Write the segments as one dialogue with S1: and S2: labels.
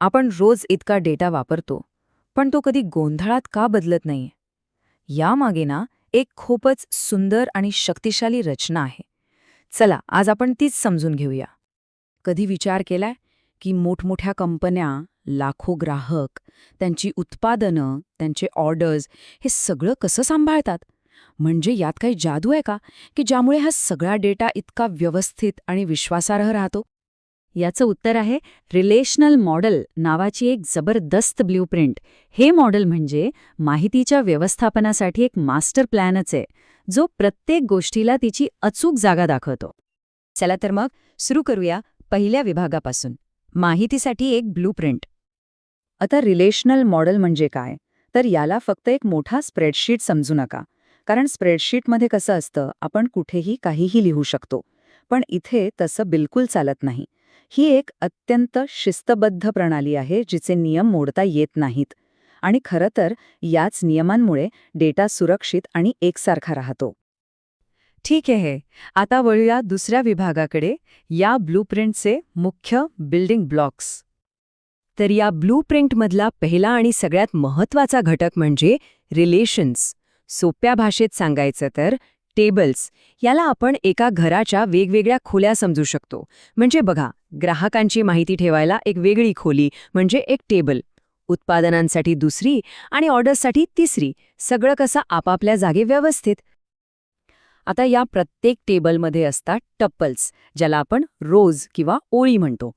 S1: आपण रोज इतका डेटा वापरतो पण तो कधी गोंधळात का बदलत नाहीये? यामागे ना एक खूपच सुंदर आणि शक्तिशाली रचना आहे. चला आज आपण तीच समजून घेऊया. कधी विचार केलाय की मोठमोठ्या कंपन्या लाखो ग्राहक त्यांची उत्पादनं त्यांचे ऑर्डर्स हे सगळं कसं सांभाळतात? म्हणजे यात काही जादू आहे का की ज्यामुळे हा सगळा डेटा इतका व्यवस्थित आणि विश्वासार्ह राहतो?
S2: याचं उत्तर आहे रिलेशनल मॉडेल नावाची एक जबरदस्त ब्ल्यूप्रिंट हे मॉडेल म्हणजे माहितीच्या व्यवस्थापनासाठी एक मास्टर प्लॅनच आहे जो प्रत्येक गोष्टीला तिची अचूक जागा दाखवतो. चला तर मग सुरू करूया पहिल्या विभागापासून. माहितीसाठी एक ब्लूप्रिंट.
S1: आता रिलेशनल मॉडेल म्हणजे काय? तर याला फक्त एक मोठा स्प्रेडशीट समजू नका कारण स्प्रेडशीटमध्ये कसं असतं आपण कुठेही काहीही लिहू शकतो पण इथे तसं बिलकुल चालत नाही. ही एक अत्यंत शिस्तबद्ध प्रणाली आहे जिचे नियम मोडता येत नाहीत. आणि खरं तर याच नियमांमुळे डेटा सुरक्षित आणि एकसारखा राहतो.
S2: ठीक आहे आता वळूया दुसऱ्या विभागाकडे. या ब्लूप्रिंटचे मुख्य बिल्डिंग ब्लॉक्स. तर या ब्लूप्रिंटमधला पहिला आणि सगळ्यात महत्त्वाचा घटक म्हणजे रिलेशन्स सोप्या भाषेत सांगायचं तर टेबल्स याला आपण एका घराच्या वेगवेगळ्या खोल्या समजू शकतो. म्हणजे बघा ग्राहकांची माहिती ठेवायला एक वेगळी खोली म्हणजे एक टेबल. उत्पादनांसाठी दुसरी आणि ऑर्डर्ससाठी तिसरी. सगळं कसं आपापल्या जागे व्यवस्थित? आता या प्रत्येक टेबलमध्ये असतात टप्पल्स ज्याला आपण रोज किंवा ओळी म्हणतो.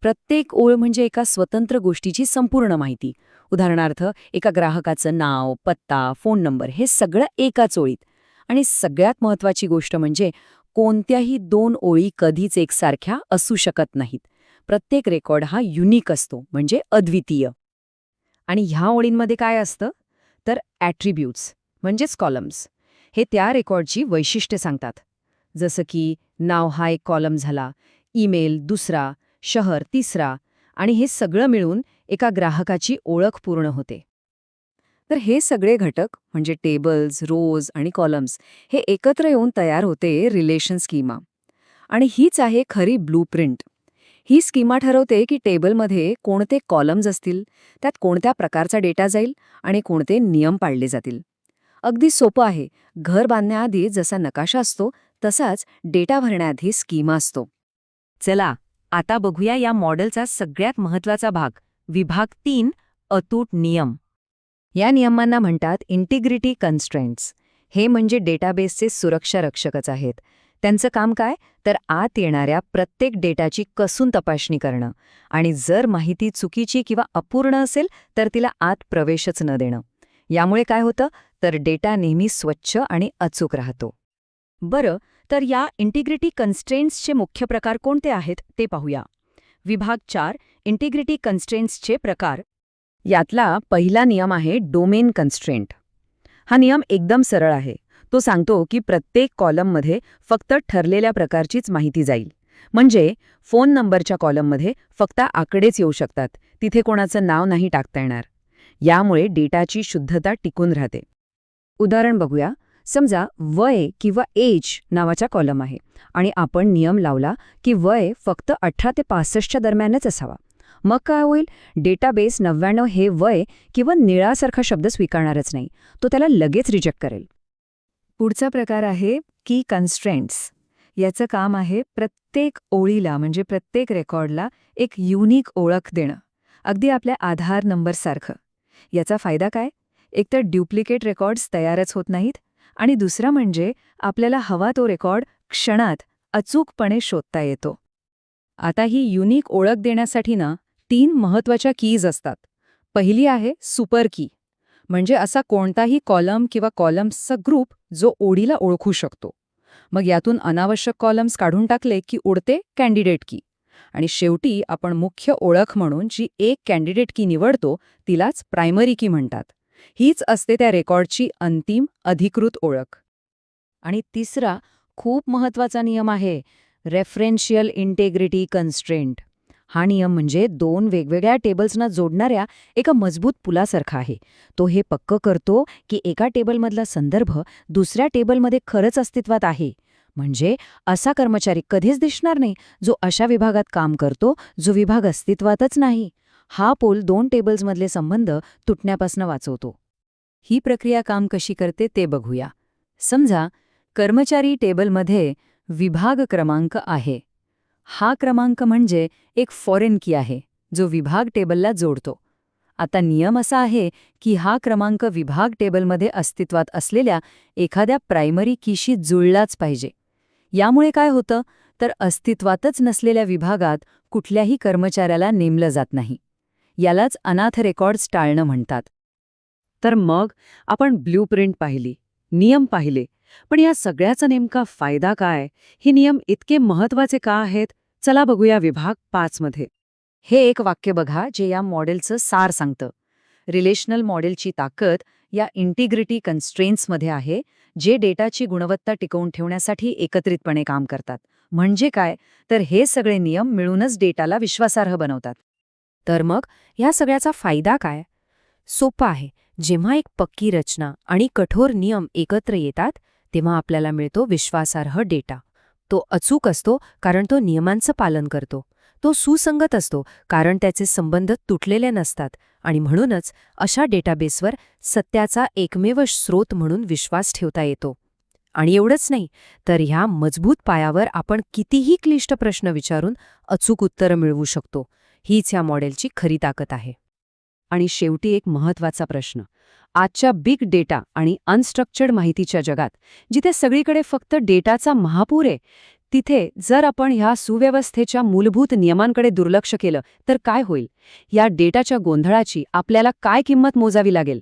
S2: प्रत्येक ओळ म्हणजे एका स्वतंत्र गोष्टीची संपूर्ण माहिती. उदाहरणार्थ एका ग्राहकाचं नाव पत्ता फोन नंबर हे सगळं एकाच ओळीत. आणि सगळ्यात महत्वाची गोष्ट म्हणजे कोणत्याही दोन ओळी कधीच एकसारख्या असू शकत नाहीत. प्रत्येक रेकॉर्ड हा युनिक असतो म्हणजे अद्वितीय. आणि ह्या ओळींमध्ये काय असतं? तर ॲट्रिब्यूट्स म्हणजेच कॉलम्स. हे त्या रेकॉर्डची वैशिष्ट्ये सांगतात. जसं की नाव हा एक कॉलम झाला ईमेल दुसरा शहर तिसरा आणि हे सगळं मिळून एका ग्राहकाची ओळख पूर्ण होते. तर हे सगळे घटक म्हणजे टेबल्स रोज आणि कॉलम्स हे एकत्र येऊन तयार होते रिलेशन स्कीमा आणि हीच आहे खरी ब्लूप्रिंट ही स्कीमा ठरवते की टेबलमध्ये कोणते कॉलम्स असतील त्यात कोणत्या प्रकारचा डेटा जाईल आणि कोणते नियम पाळले जातील. अगदी सोपं आहे. घर बांधण्याआधी जसा नकाशा असतो तसाच डेटा भरण्याआधी स्कीमा असतो. चला आता बघूया या मॉडेलचा सगळ्यात महत्त्वाचा भाग विभाग तीन अतूट नियम. या नियमांना म्हणतात इंटिग्रिटी कन्स्ट्रेंट्स हे म्हणजे डेटाबेसचे सुरक्षा रक्षकच आहेत. त्यांचं काम काय? तर आत येणाऱ्या प्रत्येक डेटाची कसून तपासणी करणं. आणि जर माहिती चुकीची किंवा अपूर्ण असेल तर तिला आत प्रवेशच न देणं. यामुळे काय होतं? तर डेटा नेहमी स्वच्छ आणि अचूक राहतो. बरं तर या इंटिग्रिटी कन्स्ट्रेंट्सचे मुख्य प्रकार कोणते आहेत ते पाहूया. विभाग चार इंटिग्रिटी कन्स्ट्रेंट्सचे प्रकार. यातला पहिला नियम आहे डोमेन कन्स्ट्रेंट. हा नियम एकदम सरळ आहे. तो सांगतो की प्रत्येक कॉलममध्ये फक्त ठरलेल्या प्रकारचीच माहिती जाईल. म्हणजे फोन नंबरच्या कॉलममध्ये फक्त आकडेच येऊ शकतात. तिथे कोणाचं नाव नाही टाकता येणार. यामुळे डेटाची शुद्धता टिकून राहते. उदाहरण बघूया. समजा वय किंवा एज नावाचा कॉलम आहे. आणि आपण नियम लावला की वय फक्त अठरा ते पासष्टच्या दरम्यानच असावा. मग काय होईल? डेटाबेस नव्याण्णव हे वय किंवा निळासारखा शब्द स्वीकारणारच नाही. तो त्याला लगेच रिजेक्ट करेल. पुढचा प्रकार आहे की कन्स्ट्रेंट्स याचं काम आहे प्रत्येक ओळीला म्हणजे प्रत्येक रेकॉर्डला एक युनिक ओळख देणं. अगदी आपल्या आधार नंबरसारखं याचा फायदा काय? एकतर ड्युप्लिकेट रेकॉर्ड्स तयारच होत नाहीत आणि दुसरा म्हणजे आपल्याला हवा तो रेकॉर्ड क्षणात अचूकपणे शोधता येतो. आता ही युनिक ओळख देण्यासाठी ना तीन महत्त्वाच्या कीज असतात. पहिली आहे सुपर की म्हणजे असा कोणताही कॉलम किंवा कॉलम्सचा ग्रुप जो ओढीला ओळखू शकतो. मग यातून अनावश्यक कॉलम्स काढून टाकले की उडते कॅन्डिडेट की आणि शेवटी आपण मुख्य ओळख म्हणून जी एक कॅन्डिडेट की निवडतो तिलाच प्रायमरी की म्हणतात. हीच असते त्या रेकॉर्डची अंतिम अधिकृत ओळख. आणि तिसरा खूप महत्त्वाचा नियम आहे. Referential integrity constraint. हा नियम म्हणजे दोन वेगवेगळ्या टेबल्सना जोडणाऱ्या एका मजबूत पुलासारखा आहे. तो हे पक्क करतो की एका टेबलमधला संदर्भ दुसऱ्या टेबलमध्ये खरंच अस्तित्वात आहे. म्हणजे असा कर्मचारी कधीच दिसणार नाही जो अशा विभागात काम करतो जो विभाग अस्तित्वातच नाही.
S1: हा पोल दोन टेबल्समधले संबंध तुटण्यापासून वाचवतो. ही प्रक्रिया काम कशी करते ते बघूया. समजा कर्मचारी टेबलमध्ये विभाग क्रमांक आहे. हा क्रमांक म्हणजे एक फॉरेन की आहे जो विभाग टेबलला जोडतो. आता नियम असा आहे की हा क्रमांक विभाग टेबलमध्ये अस्तित्वात असलेल्या एखाद्या प्रायमरी कीशी जुळलाच पाहिजे. यामुळे काय होतं? तर अस्तित्वातच नसलेल्या विभागात कुठल्याही कर्मचाऱ्याला नेमलं जात नाही. यालाच अनाथ रेकॉर्ड्स टाळणं म्हणतात.
S2: तर मग आपण ब्ल्यूप्रिंट पाहिली नियम पाहिले पण या सगळ्याचा नेमका फायदा काय? हे नियम इतके महत्त्वाचे का आहेत? चला बघूया विभाग पाच मध्ये.
S1: हे एक वाक्य बघा जे या मॉडेलचं सार सांगतं. रिलेशनल मॉडेलची ताकद या इंटिग्रिटी कन्स्ट्रेन्समध्ये आहे जे डेटाची गुणवत्ता टिकवून ठेवण्यासाठी एकत्रितपणे काम करतात. म्हणजे काय? तर हे सगळे नियम मिळूनच डेटाला विश्वासार्ह बनवतात.
S3: तर मग ह्या सगळ्याचा फायदा काय? सोपा आहे. जेव्हा एक पक्की रचना आणि कठोर नियम एकत्र येतात तेव्हा आपल्याला मिळतो विश्वासार्ह डेटा. तो अचूक असतो कारण तो नियमांचं पालन करतो. तो सुसंगत असतो कारण त्याचे संबंध तुटलेले नसतात आणि म्हणूनच अशा डेटाबेसवर सत्याचा एकमेव स्रोत म्हणून विश्वास ठेवता येतो. आणि एवढंच नाही तर ह्या मजबूत पायावर आपण कितीही क्लिष्ट प्रश्न विचारून अचूक उत्तरं मिळवू शकतो. हीच या मॉडेलची खरी ताकद आहे.
S2: आणि शेवटी एक महत्त्वाचा प्रश्न. आजच्या बिग डेटा आणि अनस्ट्रक्चर्ड माहितीच्या जगात जिथे सगळीकडे फक्त डेटाचा महापूर आहे तिथे जर आपण ह्या सुव्यवस्थेच्या मूलभूत नियमांकडे दुर्लक्ष केलं तर काय होईल? या डेटाच्या गोंधळाची आपल्याला काय किंमत मोजावी लागेल?